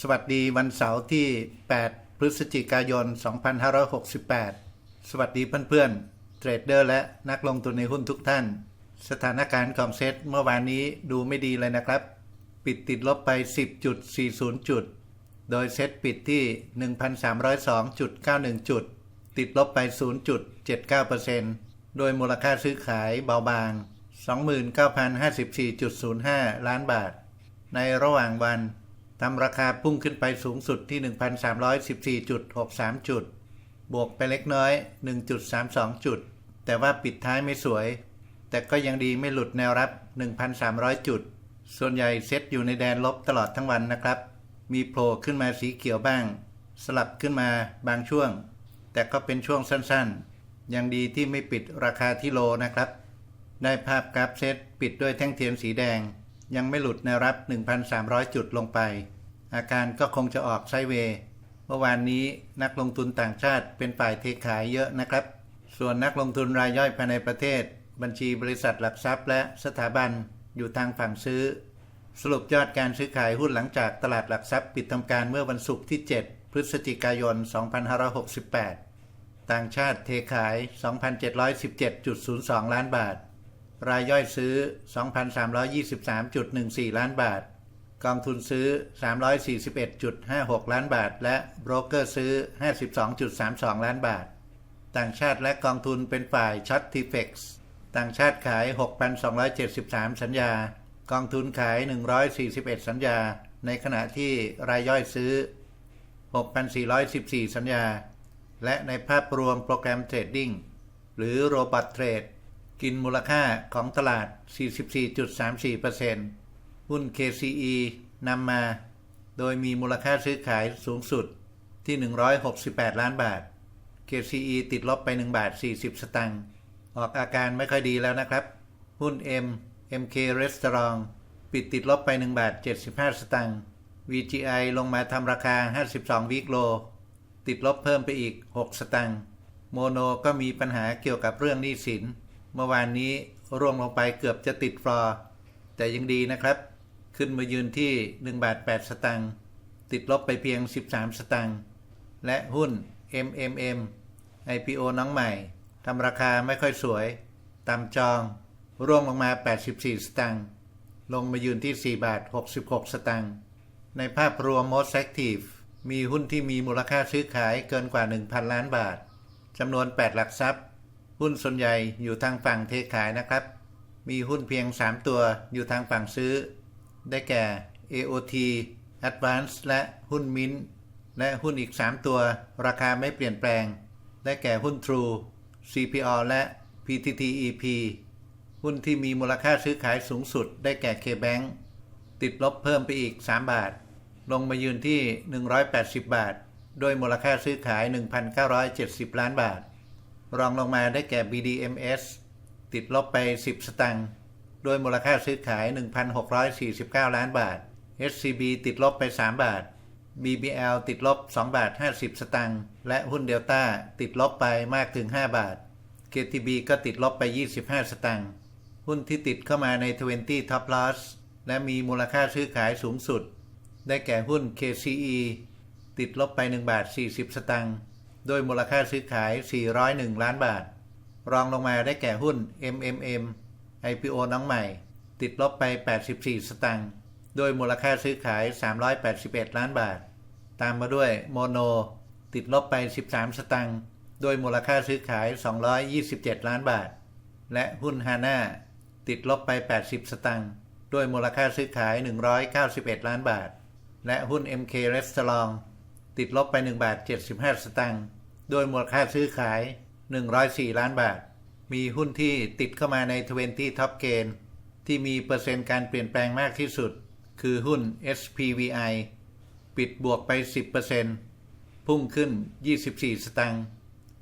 สวัสดีวันเสาร์ที่ 8 พฤศจิกายน 2568 สวัสดีเพื่อนๆ เทรดเดอร์และนักลงทุนในหุ้นทุกท่าน สถานการณ์ของเซตเมื่อวานนี้ดูไม่ดีเลยนะครับ ปิดติดลบไป 10.40 จุด โดยเซตปิดที่ 1,302.91 จุด ติดลบไป 0.79%โดยมูลค่าซื้อขายเบาบาง 29,054.05 ล้านบาท ในระหว่างวัน ทำราคาพุ่งขึ้นไปสูงสุดที่ 1,314.63 จุด บวกไปเล็กน้อย 1.32 จุด แต่ว่าปิดท้ายไม่สวย แต่ก็ยังดีไม่หลุดแนวรับ 1,300 จุด ส่วนใหญ่เซ็ตอยู่ในแดนลบตลอดทั้งวันนะครับ มีโผล่ขึ้นมาสีเขียวบ้าง สลับขึ้นมาบางช่วง แต่ก็เป็นช่วงสั้นๆ ยังดีที่ไม่ปิดราคาที่โลนะครับ ได้ภาพกราฟเซ็ตปิดด้วยแท่งเทียนสีแดงยังไม่หลุดแนวรับ 1,300 จุดลงไป อาการก็คงจะออกไซเวย์เมื่อวานนี้นักลงทุนต่างชาติเป็นฝ่ายเทขายเยอะนะครับ ส่วนนักลงทุนรายย่อยภายในประเทศ บัญชีบริษัทหลักทรัพย์ และสถาบันอยู่ทางฝั่งซื้อ สรุปยอดการซื้อขายหุ้นหลังจากตลาดหลักทรัพย์ปิดทำการเมื่อวันศุกร์ที่ 7 พฤศจิกายน 2568 ต่างชาติเทขาย 2,717.02 ล้านบาท รายย่อยซื้อ 2,323.14 ล้านบาท กองทุนซื้อ 341.56 ล้านบาท และโบรกเกอร์ซื้อ 52.32 ล้านบาท ต่างชาติและกองทุนเป็นฝ่ายช็อตทีเฟกซ์ต่างชาติขาย 6,273 สัญญา กองทุนขาย 141 สัญญา ในขณะที่รายย่อยซื้อ 6,414 สัญญา และในภาพรวมโปรแกรมเทรดดิ้งหรือโรบอทเทรดกินมูลค่าของตลาด 44.34% หุ้น KCE นำมา โดยมีมูลค่าซื้อขายสูงสุดที่ 168 ล้านบาท KCE ติดลบไป 1 บาท 40 สตางค์ ออกอาการไม่ค่อยดีแล้วนะครับ หุ้น M MK Restaurant ปิดติดลบไป 1 บาท 75 สตางค์ VGI ลงมาทำราคา 52 วิกโล ติดลบเพิ่มไปอีก 6 สตางค์ โมโนก็มีปัญหาเกี่ยวกับเรื่องหนี้สิน เมื่อวานนี้ร่วงลงไปเกือบจะติดฟลอร์แต่ยังดีนะครับ ขึ้นมายืนที่ 1 บาท 8 สตางค์ติดลบไปเพียง 13 สตางค์และหุ้น MMM IPO น้องใหม่ทำราคาไม่ค่อยสวย ต่ำจอง ร่วงลงมา 84 สตางค์ลงมายืนที่ 4 บาท 66 สตางค์ในภาพรวม Most Active มีหุ้นที่มีมูลค่าซื้อขายเกินกว่า 1,000 ล้านบาทจำนวน 8 หลักทรัพย์ หุ้นส่วนใหญ่อยู่ทางฝั่งเทขายนะครับ มีหุ้นเพียง 3 ตัวอยู่ทางฝั่งซื้อ ได้แก่ AOT Advance และหุ้น Mint และหุ้นอีก 3 ตัว ราคาไม่เปลี่ยนแปลง ได้แก่หุ้น True CPO และ PTTEP หุ้นที่มีมูลค่าซื้อขายสูงสุด ได้แก่ KBank ติดลบเพิ่มไปอีก 3 บาท ลงมายืนที่ 180 บาทโดยมูลค่าซื้อขาย 1,970 ล้านบาท รองลงมาได้แก่ BDMs ติดลบไป 10 สตังค์ โดยมูลค่าซื้อขาย 1,649 ล้านบาท SCB ติดลบไป 3 บาท BBL ติดลบ 2 บาท 50 สตังค์ และหุ้นเดลต้าติดลบไปมากถึง 5 บาท KTB ก็ติดลบไป 25 สตังค์ หุ้นที่ติดเข้ามาใน 20 Top Loss และมีมูลค่าซื้อขายสูงสุด ได้แก่หุ้น KCE ติดลบไป 1 บาท 40 สตังค์โดยมูลค่าซื้อขาย 401 ล้านบาท รองลงมาได้แก่หุ้น MMM IPO น้องใหม่ ติดลบไป 84 สตังค์โดยมูลค่าซื้อขาย 381 ล้านบาท ตามมาด้วยโมโน ติดลบไป 13 สตังค์โดยมูลค่าซื้อขาย 227 ล้านบาท และหุ้นฮาน่าติดลบไป 80 สตังค์โดยมูลค่าซื้อขาย 191 ล้านบาท และหุ้น MK Restaurant ติดลบไป 1 บาท 75 สตังค์โดยมูลค่าซื้อขาย 104 ล้านบาท มีหุ้นที่ติดเข้ามาใน 20 Top Gain ที่มีเปอร์เซ็นต์การเปลี่ยนแปลงมากที่สุด คือหุ้น SPVI ปิดบวกไป 10%พุ่งขึ้น 24 สตังค์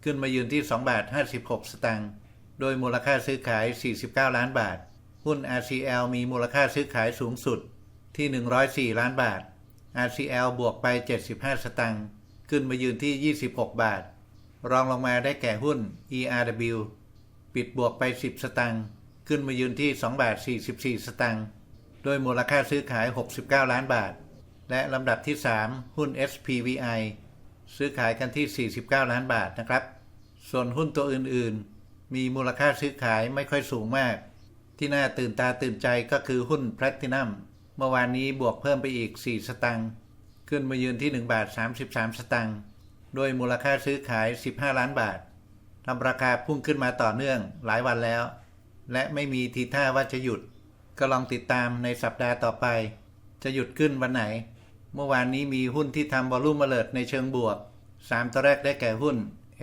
ขึ้นมายืนที่ 2 บาท 56 สตังค์โดยมูลค่าซื้อขาย 49 ล้านบาท หุ้น RCL มีมูลค่าซื้อขายสูงสุดที่ 104 ล้านบาท RCL บวกไป 75 สตังค์ขึ้นมายืนที่ 26 บาท รองลงมาได้แก่หุ้น ERW ปิดบวกไป 10 สตังค์ขึ้นมายืนที่ 2 บาท 44 สตังค์โดยมูลค่าซื้อขาย 69 ล้านบาท และลำดับที่ 3 หุ้น SPVI ซื้อขายกันที่ 49 ล้านบาทนะครับ ส่วนหุ้นตัวอื่นๆ มีมูลค่าซื้อขายไม่ค่อยสูงมาก ที่น่าตื่นตาตื่นใจก็คือหุ้น Platinum เมื่อวานนี้บวกเพิ่มไปอีก 4 สตังค์ขึ้นมายืนที่ 1 บาท 33 สตังค์ด้วยมูลค่าซื้อขาย 15 ล้านบาท ทำราคาพุ่งขึ้นมาต่อเนื่องหลายวันแล้ว และไม่มีทีท่าว่าจะหยุด ก็ลองติดตามในสัปดาห์ต่อไป จะหยุดขึ้นวันไหน เมื่อวานนี้มีหุ้นที่ทำวอลุ่มเลิดในเชิงบวก 3 ตัวแรกได้แก่หุ้น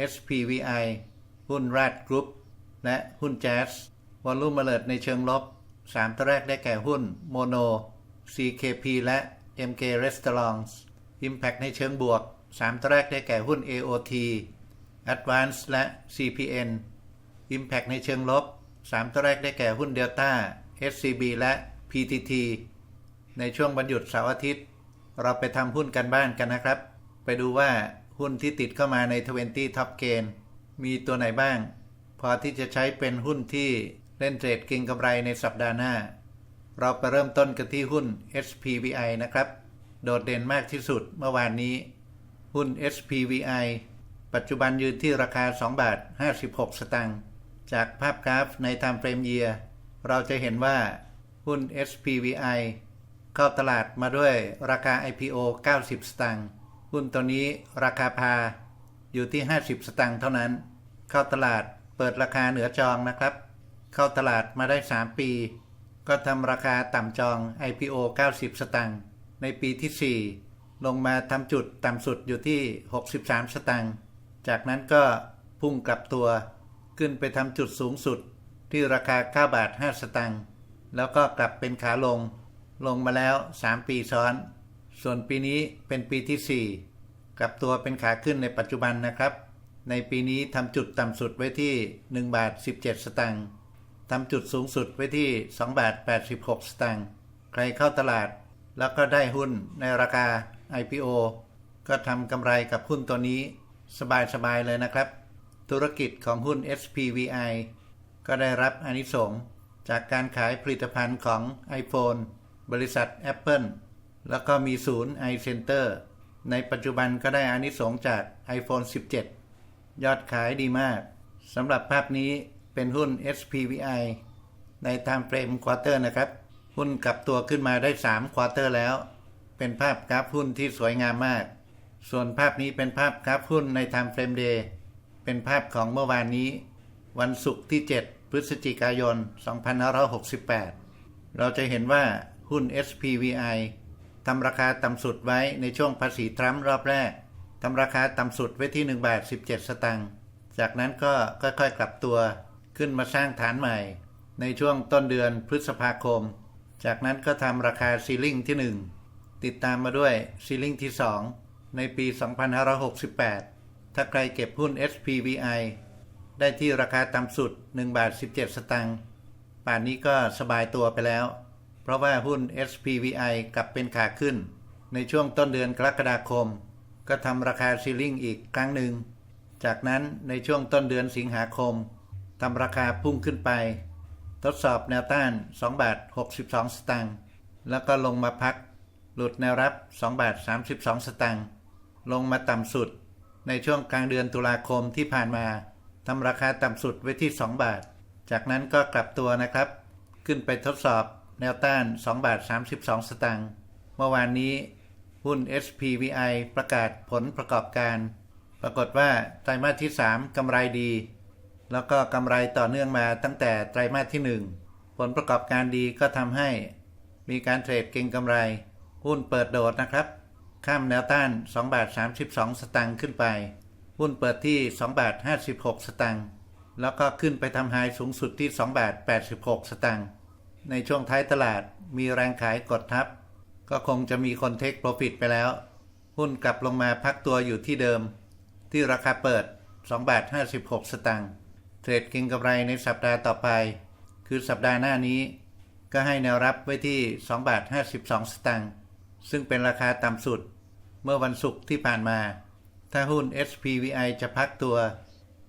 SPVI หุ้นราดกรุ๊ปและหุ้นแจ๊สวอลุ่มเลิดในเชิงลบ 3 ตัวแรกได้แก่หุ้นโมโน CKP และ MK Restaurants Impact ในเชิงบวก 3 ตัวแรกได้แก่หุ้น AOT Advance และ CPN Impact ในเชิงลบ 3 ตัวแรกได้แก่หุ้น Delta SCB และ PTT ในช่วงวันหยุดเสาร์อาทิตย์ เราไปทำหุ้นกันบ้านกันนะครับ ไปดูว่าหุ้นที่ติดเข้ามาใน 20 Top Gain มีตัวไหนบ้าง พอที่จะใช้เป็นหุ้นที่เล่นเทรดเก็งกำไรในสัปดาห์หน้า เราไปเริ่มต้นกันที่หุ้น SPVI นะครับ โดดเด่นมากที่สุดเมื่อวานนี้ หุ้น SPVI ปัจจุบันยืนที่ราคา 2 บาท 56 สตางค์ จากภาพกราฟใน Time Frame Year เราจะเห็นว่าหุ้น SPVI เข้าตลาดมาด้วยราคา IPO 90 สตางค์ หุ้นตัวนี้ราคาพาอยู่ที่ 50 สตางค์เท่านั้น เข้าตลาดเปิดราคาเหนือจองนะครับ เข้าตลาดมาได้ 3 ปี ก็ทำราคาต่ำจอง IPO 90 สตางค์ ในปีที่ 4 ลงมาทำจุดต่ำสุดอยู่ที่ 63 สตางค์ จากนั้นก็พุ่งกลับตัวขึ้นไปทำจุดสูงสุดที่ราคา 9 บาท 5 สตางค์แล้วก็กลับเป็นขาลง ลงมาแล้ว 3 ปีซ้อน ส่วนปีนี้เป็นปีที่ 4 กลับตัวเป็นขาขึ้นในปัจจุบันนะครับ ในปีนี้ทำจุดต่ำสุดไว้ที่ 1 บาท 17 สตางค์ทำจุดสูงสุดไว้ที่ 2 บาท 86 สตางค์ใครเข้าตลาด แล้วก็ได้หุ้นในราคา IPO ก็ทำกำไรกับหุ้นตัวนี้ สบายๆเลยนะครับ ธุรกิจของหุ้น SPVI ก็ได้รับอนิสงจากการขายผลิตภัณฑ์ของ iPhone บริษัท Apple แล้วก็มีศูนย์ iCenter ในปัจจุบันก็ได้อานิสงจาก iPhone 17 ยอดขายดีมากสำหรับภาพนี้เป็นหุ้น SPVI ใน Time Frame Quarter นะครับ หุ้นกลับตัวขึ้นมาได้3ควอเตอร์แล้ว เป็นภาพกราฟหุ้นที่สวยงามมาก ส่วนภาพนี้เป็นภาพกราฟหุ้นใน Time Frame Day เป็นภาพของเมื่อวานนี้ วันศุกร์ที่ 7 พฤศจิกายน 2568 เราจะเห็นว่าหุ้น SPVI ทำราคาต่ำสุดไว้ในช่วงภาษีทรัมป์รอบแรกทำราคาต่ำสุดไว้ที่ 1 บาท 17 สตางค์ จากนั้นก็ค่อยๆกลับตัวขึ้นมาสร้างฐานใหม่ ในช่วงต้นเดือนพฤษภาคม จากนั้นก็ทำราคาซีลิ่งที่ 1 ติดตามมาด้วยซีลิ่งที่ 2 ในปี 2568 ถ้าใครเก็บหุ้น SPVI ได้ที่ราคาต่ำสุด 1 บาท 17 สตางค์ ป่านนี้ก็สบายตัวไปแล้ว เพราะว่าหุ้น SPVI กลับเป็นขาขึ้น ในช่วงต้นเดือนกรกฎาคม ก็ทำราคาซีลิ่งอีกครั้งหนึ่ง จากนั้นในช่วงต้นเดือนสิงหาคมทำราคาพุ่งขึ้นไป ทดสอบแนวต้าน 2 บาท 62 สตางค์ แล้วก็ลงมาพักหลุดแนวรับ 2 บาท 32 สตางค์ ลงมาต่ำสุด ในช่วงกลางเดือนตุลาคมที่ผ่านมาทำราคาต่ำสุดไว้ที่ 2 บาท จากนั้นก็กลับตัวนะครับ ขึ้นไปทดสอบแนวต้าน 2 บาท 32 สตางค์เมื่อวานนี้ หุ้น SPVI ประกาศผลประกอบการ ปรากฏว่าไตรมาสที่ 3กำไรดี แล้วก็กำไรต่อเนื่องมาตั้งแต่ไตรมาสที่ 1 ผลประกอบการดีก็ทำให้ มีการเทรดเก็งกำไร หุ้นเปิดโดดนะครับ ข้ามแนวต้าน 2 บาท 32 สตางค์ขึ้นไป หุ้นเปิดที่ 2 บาท 56 สตางค์แล้วก็ขึ้นไปทำไฮสูงสุดที่ 2 บาท 86 สตางค์ในช่วงท้ายตลาดมีแรงขายกดทับ ก็คงจะมีคนเทคโปรฟิตไปแล้ว หุ้นกลับลงมาพักตัวอยู่ที่เดิม ที่ราคาเปิด 2 บาท 56 สตางค์เทรดเก็งกำไรในสัปดาห์ต่อไป คือสัปดาห์หน้านี้ ก็ให้แนวรับไว้ที่ 2 บาท 52 สตางค์ ซึ่งเป็นราคาต่ำสุด เมื่อวันศุกร์ที่ผ่านมา ถ้าหุ้น SPVI จะพักตัว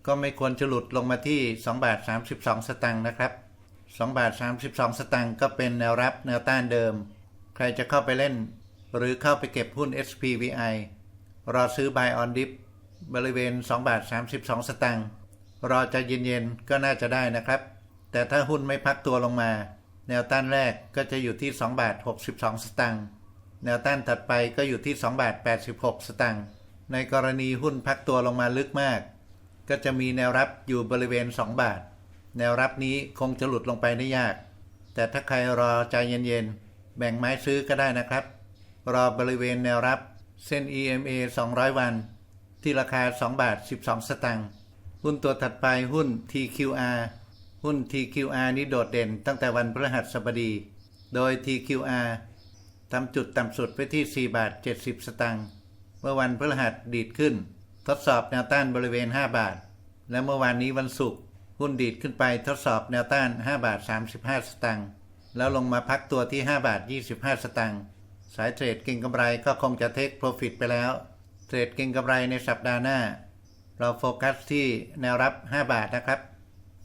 ก็ไม่ควรจะหลุดลงมาที่2บาท32 สตางค์นะครับ2บาท32 สตางค์ก็เป็นแนวรับแนวต้านเดิม ใครจะเข้าไปเล่น หรือเข้าไปเก็บหุ้น SPVI รอซื้อ Buy on Dip บริเวณ2บาท32 สตางค์รอจะเย็นๆก็น่าจะได้นะครับ แต่ถ้าหุ้นไม่พักตัวลงมา แนวต้านแรกก็จะอยู่ที่2บาท62 สตางค์ แนวต้านถัดไปก็อยู่ที่2บาท86 สตางค์ ในกรณีหุ้นพักตัวลงมาลึกมาก ก็จะมีแนวรับอยู่บริเวณ 2 บาท แนวรับนี้คงจะหลุดลงไปได้ยาก แต่ถ้าใครรอใจเย็นๆ แบ่งไม้ซื้อก็ได้นะครับ รอบริเวณแนวรับเส้น EMA 200 วัน ที่ราคา 2 บาท 12 สตางค์ หุ้นตัวถัดไปหุ้น TQR หุ้น TQR นี้โดดเด่นตั้งแต่วันพฤหัสบดี โดย TQR ทำจุดต่ำสุดไว้ที่ 4 บาท 70 สตางค์ เมื่อวันพฤหัสดีดขึ้น ทดสอบแนวต้านบริเวณ 5 บาท และเมื่อวานนี้วันศุกร์หุ้นดีดขึ้นไปทดสอบแนวต้าน 5 บาท 35 สตางค์ แล้วลงมาพักตัวที่ 5 บาท 25 สตางค์ สายเทรดเก่งกำไรก็คงจะเทคโปรฟิตไปแล้ว เทรดเก่งกำไรในสัปดาห์หน้า เราโฟกัสที่แนวรับ 5 บาทนะครับ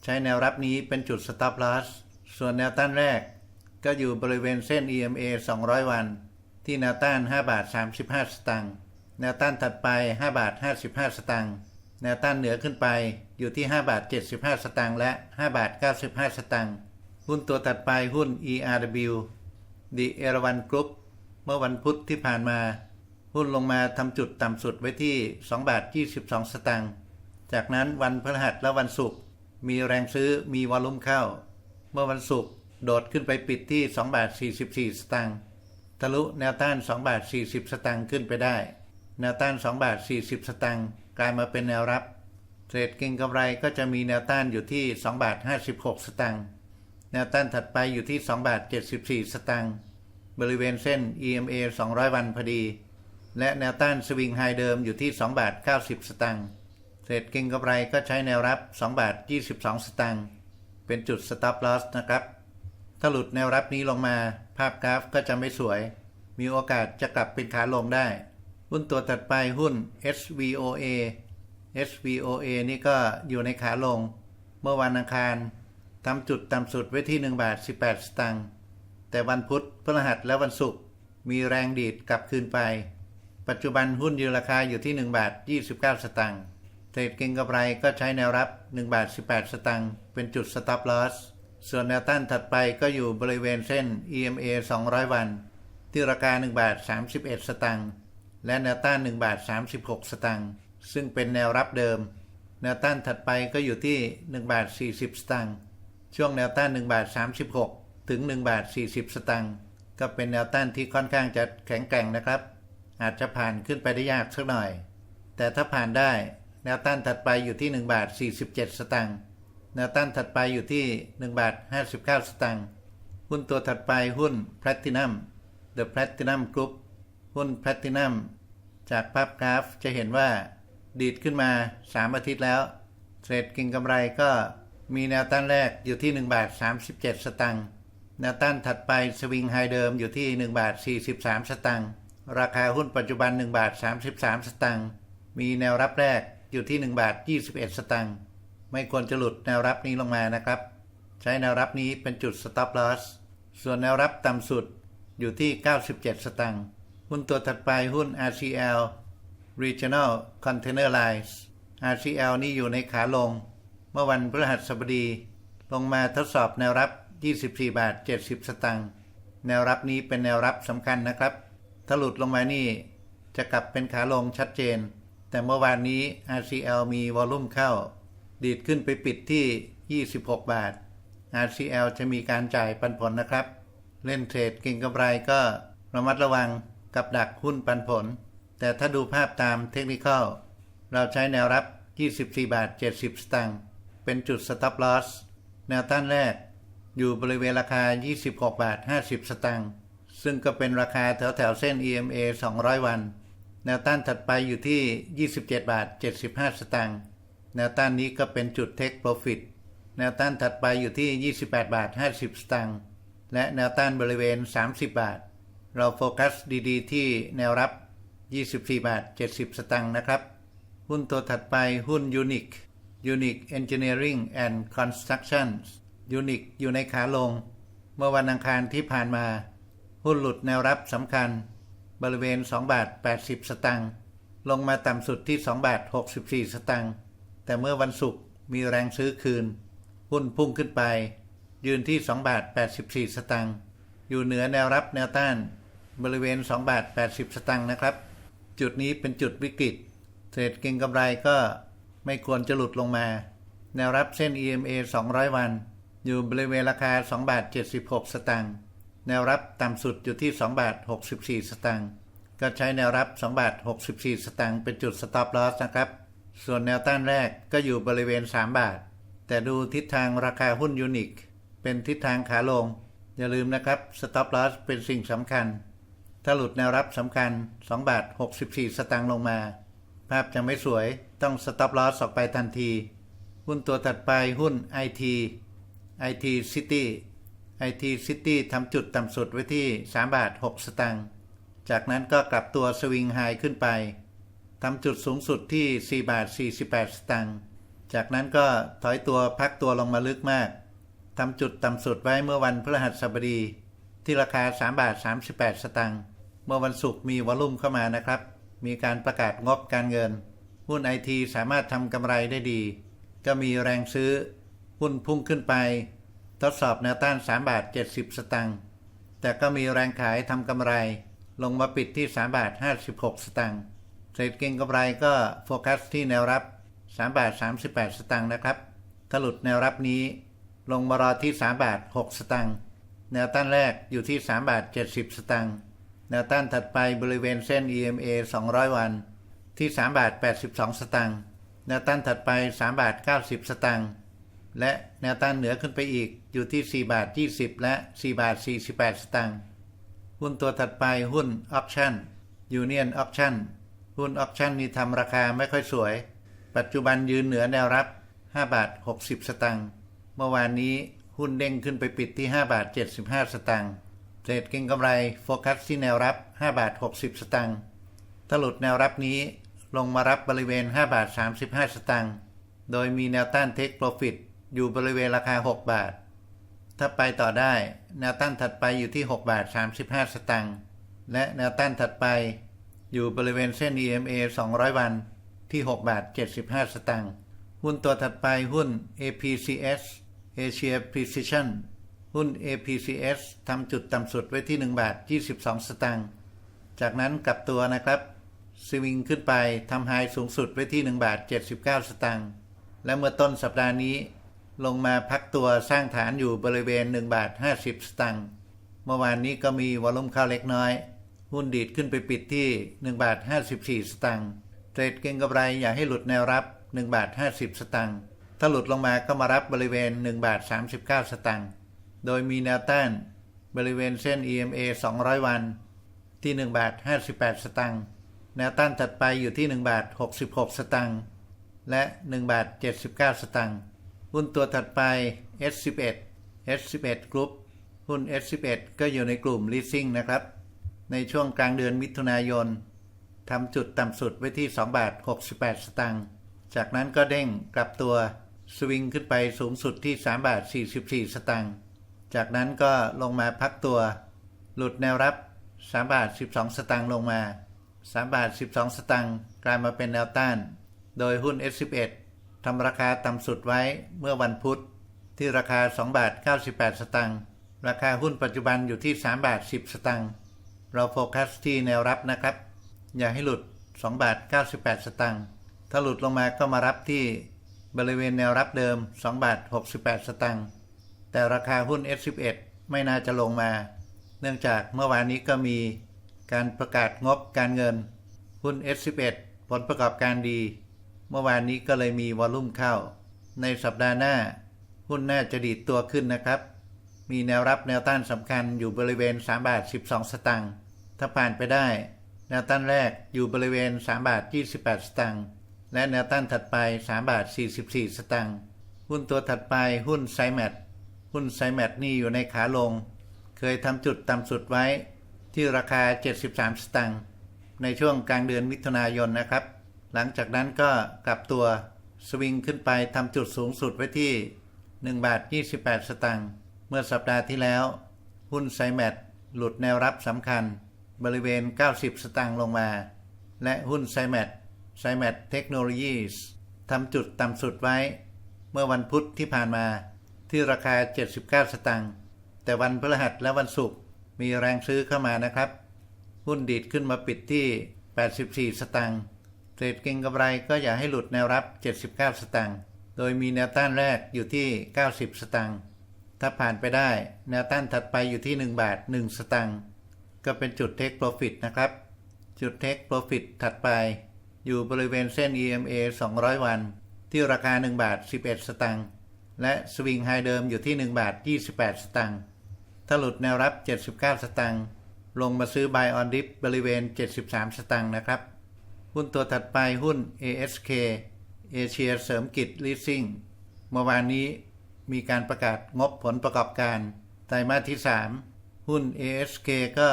ใช้แนวรับนี้เป็นจุด stop loss ส่วนแนวต้านแรก ก็อยู่บริเวณเส้น EMA 200 วัน ที่แนวต้าน 5 บาท 35 สตางค์แนวต้านถัดไป 5 บาท 55 สตางค์แนวต้านเหนือขึ้นไปอยู่ที่ 5 บาท 75 สตางค์และ 5 บาท 95 สตางค์หุ้นตัวถัดไปหุ้น ERW The e r a w a n Group เมื่อวันพุธที่ผ่านมา หุ้นลงมาทำจุดต่ำสุดไว้ที่ 2 บาท 22 สตางค์จากนั้นวันพฤหัสและวันศุกร์มีแรงซื้อมีวอลุ่มเข้า เมื่อวันศุกร์ โดดขึ้นไปปิดที่ 2 บาท 44 สตางค์ทะลุแนวต้าน 2 บาท 40 สตางค์ขึ้นไปได้ แนวต้าน 2 บาท 40 สตางค์กลายมาเป็นแนวรับ เทรดเก่งกำไรก็จะมีแนวต้านอยู่ที่ 2 บาท 56 สตางค์แนวต้านถัดไปอยู่ที่ 2 บาท 74 สตางค์บริเวณเส้น EMA 200 วันพอดี และแนวต้านสวิงไฮเดิมอยู่ที่ 2 บาท 90 สตางค์เทรดเก่งกำไรก็ใช้แนวรับ 2 บาท 22 สตางค์เป็นจุด stop loss นะครับ ถ้าหลุดแนวรับนี้ลงมา ภาพกราฟก็จะไม่สวย มีโอกาสจะกลับเป็นขาลงได้ หุ้นตัวถัดไปหุ้น SVOA SVOA นี่ก็อยู่ในขาลง เมื่อวันอังคารทำจุดต่ำสุดไว้ที่1บาท18 สตางค์แต่วันพุธพฤหัสและวันศุกร์มีแรงดีดกลับคืนไป ปัจจุบันหุ้นยืนราคาอยู่ที่1บาท29 สตางค์เทรดเก็งกำไรก็ใช้แนวรับ1บาท18 สตางค์เป็นจุด stop loss ส่วนแนวต้านถัดไปก็อยู่บริเวณเส้น EMA 200 วัน ที่ราคา 1 บาท 31 สตางค์และแนวต้าน 1 บาท 36 สตางค์ซึ่งเป็นแนวรับเดิม แนวต้านถัดไปก็อยู่ที่ 1 บาท 40 สตางค์ช่วงแนวต้าน 1 บาท 36 ถึง 1 บาท 40 สตางค์ก็เป็นแนวต้านที่ค่อนข้างจะแข็งแกร่งนะครับ อาจจะผ่านขึ้นไปได้ยากสักหน่อย แต่ถ้าผ่านได้แนวต้านถัดไปอยู่ที่ 1 บาท 47 สตางค์ แนวต้านถัดไปอยู่ที่1บาท59 สตางค์หุ้นตัวถัดไปหุ้น Platinum The Platinum Group หุ้น Platinum จากภาพกราฟจะเห็นว่า ดีดขึ้นมา 3 อาทิตย์แล้ว เทรดกิงกำไรก็มีแนวต้านแรกอยู่ที่1บาท37 สตางค์แนวต้านถัดไปสวิงไฮเดิมอยู่ที่1บาท43 สตางค์ราคาหุ้นปัจจุบัน1บาท33 สตางค์มีแนวรับแรกอยู่ที่1บาท21 สตางค์ ไม่ควรจะหลุดแนวรับนี้ลงมานะครับ ใช้แนวรับนี้เป็นจุด stop loss ส่วนแนวรับต่ำสุดอยู่ที่ 97 สตางค์หุ้นตัวถัดไปหุ้น RCL Regional Container Lines RCL นี่อยู่ในขาลง เมื่อวันพฤหัสบดี ลงมาทดสอบแนวรับ 24 บาท 70 สตางค์แนวรับนี้เป็นแนวรับสำคัญนะครับ ถ้าหลุดลงมานี่ จะกลับเป็นขาลงชัดเจน แต่เมื่อวานนี้ RCL มีวอลลุ่มเข้า ดีดขึ้นไปปิดที่ 26 บาท RCL จะมีการจ่ายปันผลนะครับ เล่นเทรดเก่งกำไรก็ระมัดระวังกับดักหุ้นปันผล แต่ถ้าดูภาพตามเทคนิคเราใช้แนวรับ 24 บาท 70 สตางค์เป็นจุด stop loss แนวต้านแรก อยู่บริเวณราคา 26 บาท 50 สตางค์ซึ่งก็เป็นราคาแถวแถวเส้น EMA 200 วัน แนวต้านถัดไปอยู่ที่ 27 บาท 75 สตางค์ แนวต้านนี้ก็เป็นจุด take profit แนวต้านถัดไปอยู่ที่ 28 บาท 50 สตางค์และแนวต้านบริเวณ 30 บาท เราโฟกัสดีๆ ที่แนวรับ 24 บาท 70 สตางค์นะครับ หุ้นตัวถัดไปหุ้น Unique Unique Engineering and Construction Unique อยู่ในขาลง เมื่อวันอังคารที่ผ่านมา หุ้นหลุดแนวรับสำคัญ บริเวณ 2 บาท 80 สตางค์ลงมาต่ำสุดที่ 2 บาท 64 สตางค์ แต่เมื่อวันศุกร์มีแรงซื้อคืน หุ้นพุ่งขึ้นไป ยืนที่2บาท84 สตางค์อยู่เหนือแนวรับแนวต้าน บริเวณ2บาท80 สตางค์นะครับ จุดนี้เป็นจุดวิกฤตเทรดเก็งกำไรก็ไม่ควรจะหลุดลงมา แนวรับเส้น EMA 200 วัน อยู่บริเวณราคา2บาท76 สตางค์แนวรับต่ำสุดอยู่ที่2บาท64 สตางค์ก็ใช้แนวรับ2บาท64 สตางค์เป็นจุด stop loss นะครับ ส่วนแนวต้านแรกก็อยู่บริเวณ 3 บาท แต่ดูทิศทางราคาหุ้นยูนิคเป็นทิศทางขาลง อย่าลืมนะครับ stop loss เป็นสิ่งสำคัญ ถ้าหลุดแนวรับสำคัญ 2 บาท 64 สตางค์ลงมา ภาพจะไม่สวยต้อง stop loss ออกไปทันที หุ้นตัวถัดไปหุ้น IT IT City IT City ทำจุดต่ำสุดไว้ที่ 3 บาท 6 สตางค์จากนั้นก็กลับตัวสวิงไฮขึ้นไป ทำจุดสูงสุดที่ 4 บาท 48 สตางค์ จากนั้นก็ถอยตัวพักตัวลงมาลึกมาก ทำจุดต่ำสุดไว้เมื่อวันพฤหัสบดี ที่ราคา 3 บาท 38 สตางค์ เมื่อวันศุกร์มีวอลุ่มเข้ามานะครับ มีการประกาศงบการเงิน หุ้นไอทีสามารถทำกำไรได้ดี ก็มีแรงซื้อ หุ้นพุ่งขึ้นไป ทดสอบแนวต้าน 3 บาท 70 สตางค์ แต่ก็มีแรงขายทำกำไร ลงมาปิดที่ 3 บาท 56 สตางค์ เทรดเก็งกำไรก็โฟกัสที่แนวรับ3บาท38 สตางค์นะครับถ้าหลุดแนวรับนี้ ลงมารอที่3บาท6สตางค์แนวต้านแรกอยู่ที่3บาท70 สตางค์แนวต้านถัดไปบริเวณเส้น EMA 200 วัน ที่3บาท82 สตางค์แนวต้านถัดไป3บาท90 สตางค์และแนวต้านเหนือขึ้นไปอีกอยู่ที่4บาท20 และ4บาท48 สตางค์หุ้นตัวถัดไปหุ้นออปชั่นยูเนียนออปชั่น หุ้นออปชั่นนี้ทำราคาไม่ค่อยสวย ปัจจุบันยืนเหนือแนวรับ 5 บาท 60 สตางค์ เมื่อวานนี้หุ้นเด้งขึ้นไปปิดที่ 5 บาท 75 สตางค์เทรดเก็งกำไรโฟกัสที่แนวรับ 5 บาท 60 สตางค์ถ้าหลุดแนวรับนี้ลงมารับบริเวณ 5 บาท 35 สตางค์ โดยมีแนวต้านเทคโปรฟิตอยู่บริเวณราคา 6 บาท ถ้าไปต่อได้แนวต้านถัดไปอยู่ที่ 6 บาท 35 สตางค์ และแนวต้านถัดไป อยู่บริเวณเส้น EMA 200 วันที่ 6 บาท 75 สตางค์ หุ้นตัวถัดไปหุ้น APCS Asia Precision หุ้น APCS ทำจุดต่ำสุดไว้ที่ 1 บาท 22 สตางค์ จากนั้นกลับตัวนะครับ สวิงขึ้นไปทำไฮสูงสุดไว้ที่ 1 บาท 79 สตางค์ และเมื่อต้นสัปดาห์นี้ ลงมาพักตัวสร้างฐานอยู่บริเวณ 1 บาท 50 สตางค์ เมื่อวานนี้ก็มีวอลุ่มเข้าเล็กน้อย หุ้นดีดขึ้นไปปิดที่ 1 บาท 54 สตางค์เทรดเก็งกำไรอย่าให้หลุดแนวรับ 1 บาท 50 สตางค์ถ้าหลุดลงมาก็มารับบริเวณ 1 บาท 39 สตางค์โดยมีแนวต้านบริเวณเส้น EMA 200 วัน ที่ 1 บาท 58 สตางค์แนวต้านถัดไปอยู่ที่ 1 บาท 66 สตางค์และ 1 บาท 79 สตางค์หุ้นตัวถัดไป S11 S11 Group หุ้น S11 ก็อยู่ในกลุ่ม leasing นะครับ ในช่วงกลางเดือนมิถุนายนทำจุดต่ำสุดไว้ที่ 2 บาท 68 สตางค์ จากนั้นก็เด้งกลับตัวสวิงขึ้นไปสูงสุดที่ 3 บาท 44 สตางค์ จากนั้นก็ลงมาพักตัว หลุดแนวรับ 3 บาท 12 สตางค์ลงมา 3 บาท 12 สตางค์กลายมาเป็นแนวต้าน โดยหุ้น S11 ทำราคาต่ำสุดไว้เมื่อวันพุธ ที่ราคา 2 บาท 98 สตางค์ ราคาหุ้นปัจจุบันอยู่ที่ 3 บาท 10 สตางค์ เราโฟกัสที่แนวรับนะครับ อย่าให้หลุด 2 บาท 98 สตางค์ถ้าหลุดลงมาก็มารับที่บริเวณแนวรับเดิม 2 บาท 68 สตางค์แต่ราคาหุ้น S11 ไม่น่าจะลงมา เนื่องจากเมื่อวานนี้ก็มีการประกาศงบการเงิน หุ้น S11 ผลประกอบการดี เมื่อวานนี้ก็เลยมีวอลลุ่มเข้า ในสัปดาห์หน้า หุ้นน่าจะดีดตัวขึ้นนะครับ มีแนวรับแนวต้านสำคัญอยู่บริเวณ 3 บาท 12 สตางค์ ถ้าผ่านไปได้ แนวต้านแรกอยู่บริเวณ 3 บาท 28 สตางค์และแนวต้านถัดไป 3 บาท 44 สตางค์หุ้นตัวถัดไปหุ้นไซแมทหุ้นไซแมทนี่อยู่ในขาลง เคยทำจุดต่ำสุดไว้ที่ราคา 73 สตางค์ในช่วงกลางเดือนมิถุนายนนะครับ หลังจากนั้นก็กลับตัวสวิงขึ้นไปทำจุดสูงสุดไว้ที่ 1 บาท 28 สตางค์เมื่อสัปดาห์ที่แล้ว หุ้นไซแมทหลุดแนวรับสำคัญ บริเวณ 90 สตางค์ลงมา และหุ้นไซแมทไซแมทเทคโนโลยีสทำจุดต่ำสุดไว้ เมื่อวันพุธที่ผ่านมาที่ราคา 79 สตางค์แต่วันพฤหัสและวันศุกร์มีแรงซื้อเข้ามานะครับ หุ้นดีดขึ้นมาปิดที่ 84 สตางค์เทรดเก็งกำไรก็อย่าให้หลุดแนวรับ 79 สตางค์โดยมีแนวต้านแรกอยู่ที่ 90 สตางค์ถ้าผ่านไปได้แนวต้านถัดไปอยู่ที่ 1 บาท 1 สตางค์ ก็เป็นจุดเทคโปรฟิตนะครับ จุดเทคโปรฟิตถัดไป อยู่บริเวณเส้น EMA 200 วัน ที่ราคา 1 บาท 11 สตางค์และสวิงไฮเดิมอยู่ที่ 1 บาท 28 สตางค์ถ้าหลุดแนวรับ 79 สตางค์ลงมาซื้อ Buy on Dip บริเวณ 73 สตางค์นะครับ หุ้นตัวถัดไปหุ้น ASK เอเชียเสริมกิจ Leasing เมื่อวานนี้มีการประกาศงบผลประกอบการไตรมาสที่ 3 หุ้น ASK ก็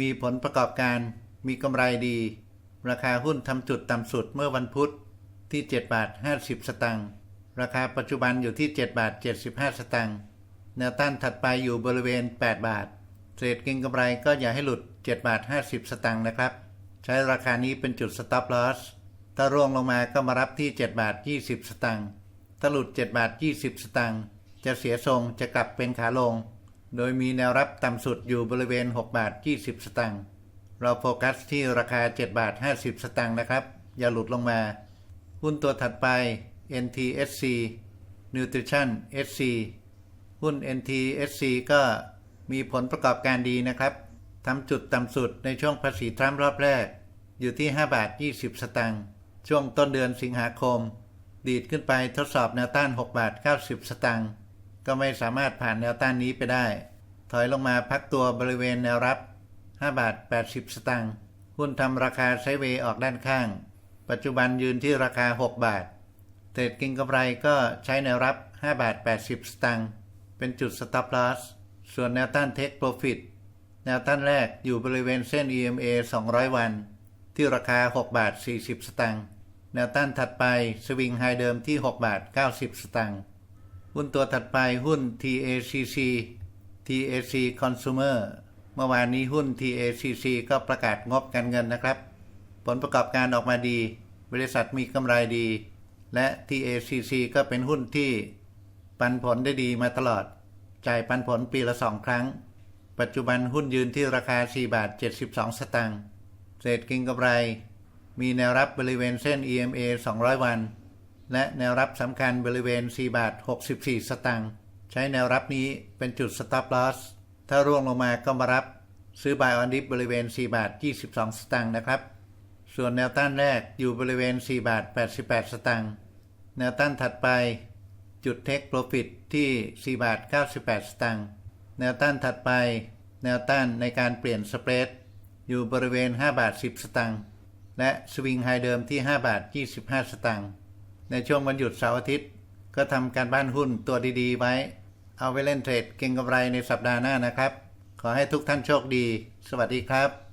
มีผลประกอบการมีกำไรดี ราคาหุ้นทำจุดต่ำสุดเมื่อวันพุธที่7บาท50 สตางค์ราคาปัจจุบันอยู่ที่7บาท75 สตางค์แนวต้านถัดไปอยู่บริเวณ 8 บาทเทรดเก็งกำไรก็อย่าให้หลุด7บาท50 สตางค์นะครับ ใช้ราคานี้เป็นจุด stop loss ถ้าร่วงลงมาก็มารับที่7บาท20 สตางค์ถ้าหลุด7บาท20 สตางค์จะเสียทรงจะกลับเป็นขาลง โดยมีแนวรับต่ำสุดอยู่บริเวณ 6 บาท 20 สตางค์ เราโฟกัสที่ราคา 7 บาท 50 สตางค์นะครับ อย่าหลุดลงมา หุ้นตัวถัดไป NTSC Nutrition SC หุ้น NTSC ก็มีผลประกอบการดีนะครับทำจุดต่ำสุดในช่วงภาษีทรัมป์รอบแรก อยู่ที่ 5 บาท 20 สตางค์ ช่วงต้นเดือนสิงหาคม ดีดขึ้นไปทดสอบแนวต้าน 6 บาท 90 สตางค์ ก็ไม่สามารถผ่านแนวต้านนี้ไปได้ ถอยลงมาพักตัวบริเวณแนวรับ 5 บาท 80 สตางค์หุ้นทำราคาไซเวย์ออกด้านข้าง ปัจจุบันยืนที่ราคา 6 บาทเทรดกิงกำไรก็ใช้แนวรับ 5 บาท 80 สตางค์เป็นจุด stop loss ส่วนแนวต้าน take profit แนวต้านแรกอยู่บริเวณเส้น EMA 200 วัน ที่ราคา 6 บาท 40 สตางค์แนวต้านถัดไปสวิงไฮเดิมที่ 6 บาท 90 สตางค์ หุ้นตัวถัดไปหุ้น TACC TAC Consumer เมื่อวานนี้หุ้น TACC ก็ประกาศงบการเงินนะครับ ผลประกอบการออกมาดี บริษัทมีกำไรดี และ TACC ก็เป็นหุ้นที่ปันผลได้ดีมาตลอด จ่ายปันผลปีละสองครั้ง ปัจจุบันหุ้นยืนที่ราคา 4 บาท 72 สตางค์เศษกิงกำไร มีแนวรับบริเวณเส้น EMA 200 วัน และแนวรับสำคัญบริเวณ 4 บาท 64 สตางค์ใช้แนวรับนี้เป็นจุด stop loss ถ้าร่วงลงมาก็มารับซื้อ buy on dip บริเวณ 4 บาท 22 สตางค์นะครับ ส่วนแนวต้านแรกอยู่บริเวณ 4 บาท 88 สตางค์แนวต้านถัดไปจุด take profit ที่ 4 บาท 98 สตางค์แนวต้านถัดไป แนวต้านในการเปลี่ยนสเปรดอยู่บริเวณ 5 บาท 10 สตางค์และสวิงไฮเดิมที่ 5 บาท 25 สตางค์ ในช่วงวันหยุดเสาร์อาทิตย์ ก็ทำการบ้านหุ้นตัวดีๆไว้ เอาไว้เล่นเทรดเก็งกำไรในสัปดาห์หน้านะครับ ขอให้ทุกท่านโชคดี สวัสดีครับ